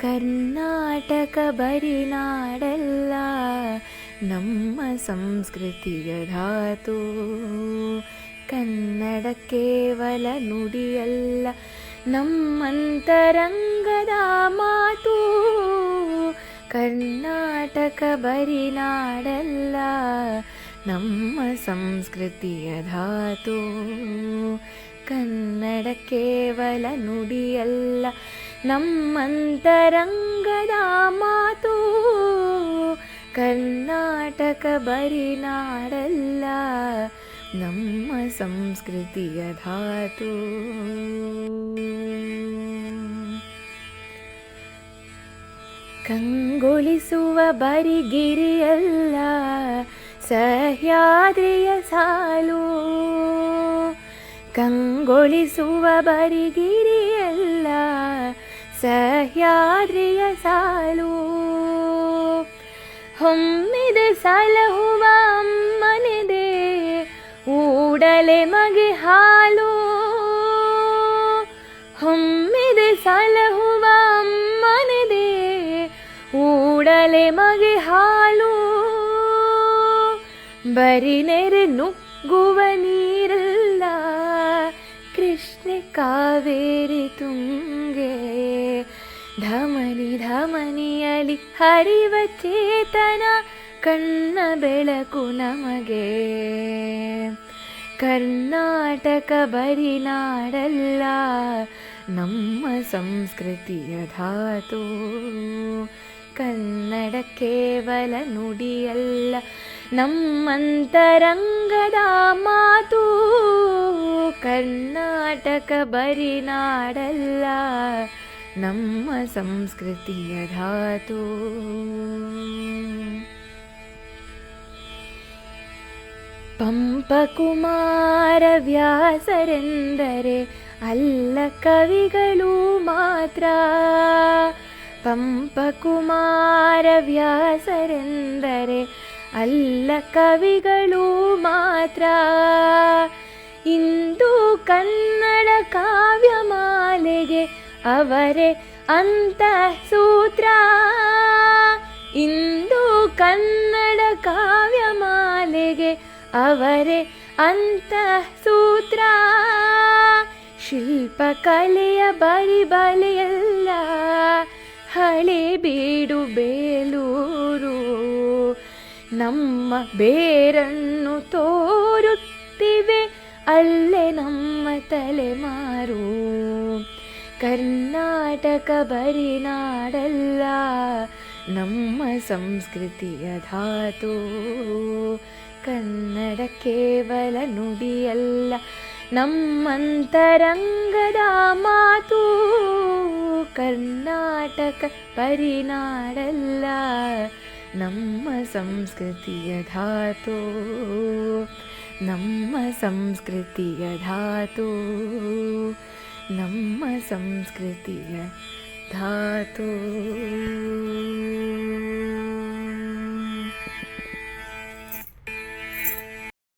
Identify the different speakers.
Speaker 1: ಕರ್ನಾಟಕ ಬರಿ ನಾಡಲ್ಲ, ನಮ್ಮ ಸಂಸ್ಕೃತಿಯ ಧಾತು. ಕನ್ನಡ ಕೇವಲ ನುಡಿಯಲ್ಲ, ನಮ್ಮಂತರಂಗದ ಮಾತು. ಕರ್ನಾಟಕ ಬರಿ ನಾಡಲ್ಲ, ನಮ್ಮ ಸಂಸ್ಕೃತಿಯ ಧಾತು. ಕನ್ನಡ ಕೇವಲ ನುಡಿಯಲ್ಲ ನಮ್ಮಂತರಂಗದ ಮಾತು ಕರ್ನಾಟಕ ಬರಿನಾಡಲ್ಲ ನಮ್ಮ ಸಂಸ್ಕೃತಿಯ ಧಾತು. ಕಂಗೊಳಿಸುವ ಬರಿಗಿರಿಯಲ್ಲ ಸಹ್ಯಾದ್ರಿಯ ಸಾಲು. ಕಂಗೊಳಿಸುವ ಬರಿಗಿರಿಯಲ್ಲ ಸಹ್ಯಾದ್ರಿಯ ಸಾಲು. ಹೊಮ್ಮಿದ ಸಲಹುವ ಅಮ್ಮನಿದೆ, ಊಡಲೆ ಮಗೆ ಹಾಲು. ಹೊಮ್ಮಿದ ಸಲಹುವ ಅಮ್ಮನಿದೆ, ಊಡಲೆ ಮಗೆ ಹಾಲು. ಬರಿ ನೆರೆ ನುಗ್ಗುವ ನೀರಲ್ಲ, ಕೃಷ್ಣ ಕಾವೇರಿ ತುಂಗೆ. ಧಮನಿ ಧಮನಿಯಲಿ ಹರಿವ ಚೇತನ ಕಣ್ಣ ಬೆಳಕು ನಮಗೆ. ಕರ್ನಾಟಕ ಬರಿ ನಾಡಲ್ಲ, ನಮ್ಮ ಸಂಸ್ಕೃತಿಯ ಧಾತು. ಕನ್ನಡ ಕೇವಲ ನುಡಿಯಲ್ಲ, ನಮ್ಮಂತರಂಗದ ಮಾತು. ಕರ್ನಾಟಕ ಬರಿ ನಾಡಲ್ಲ ನಮ್ಮ ಸಂಸ್ಕೃತಿಯ ಧಾತು. ಪಂಪಕುಮಾರ ವ್ಯಾಸರೆಂದರೆ ಅಲ್ಲ ಕವಿಗಳು ಮಾತ್ರ. ಪಂಪಕುಮಾರ ವ್ಯಾಸರೆಂದರೆ ಅಲ್ಲ ಕವಿಗಳು ಮಾತ್ರ. ಅವರೇ ಅಂತ ಸೂತ್ರ ಇಂದು ಕನ್ನಡ ಕಾವ್ಯಮಾಲೆಗೆ ಅವರೇ ಅಂತ ಸೂತ್ರ ಶಿಲ್ಪಕಲೆಯ ಬರಿ ಬಲೆಯಲ್ಲ ಹಳೆ ಬೀಡು ಬೇಲೂರು. ನಮ್ಮ ಬೇರನ್ನು ತೋರುತ್ತಿವೆ, ಅಲ್ಲೇ ನಮ್ಮ ತಲೆಮಾರು. ಕರ್ನಾಟಕ ಬರಿ ನಾಡಲ್ಲ ನಮ್ಮ ಸಂಸ್ಕೃತಿಯ ಧಾತು. ಕನ್ನಡ ಕೇವಲ ನುಡಿಯಲ್ಲ, ನಮ್ಮಂತರಂಗದ ಮಾತು. ಕರ್ನಾಟಕ ಪರಿನಾಡಲ್ಲ ನಮ್ಮ ಸಂಸ್ಕೃತಿಯ ಧಾತು. ನಮ್ಮ ಸಂಸ್ಕೃತಿಯ ಧಾತು. ನಮ್ಮ ಸಂಸ್ಕೃತಿಯ ಧಾತು.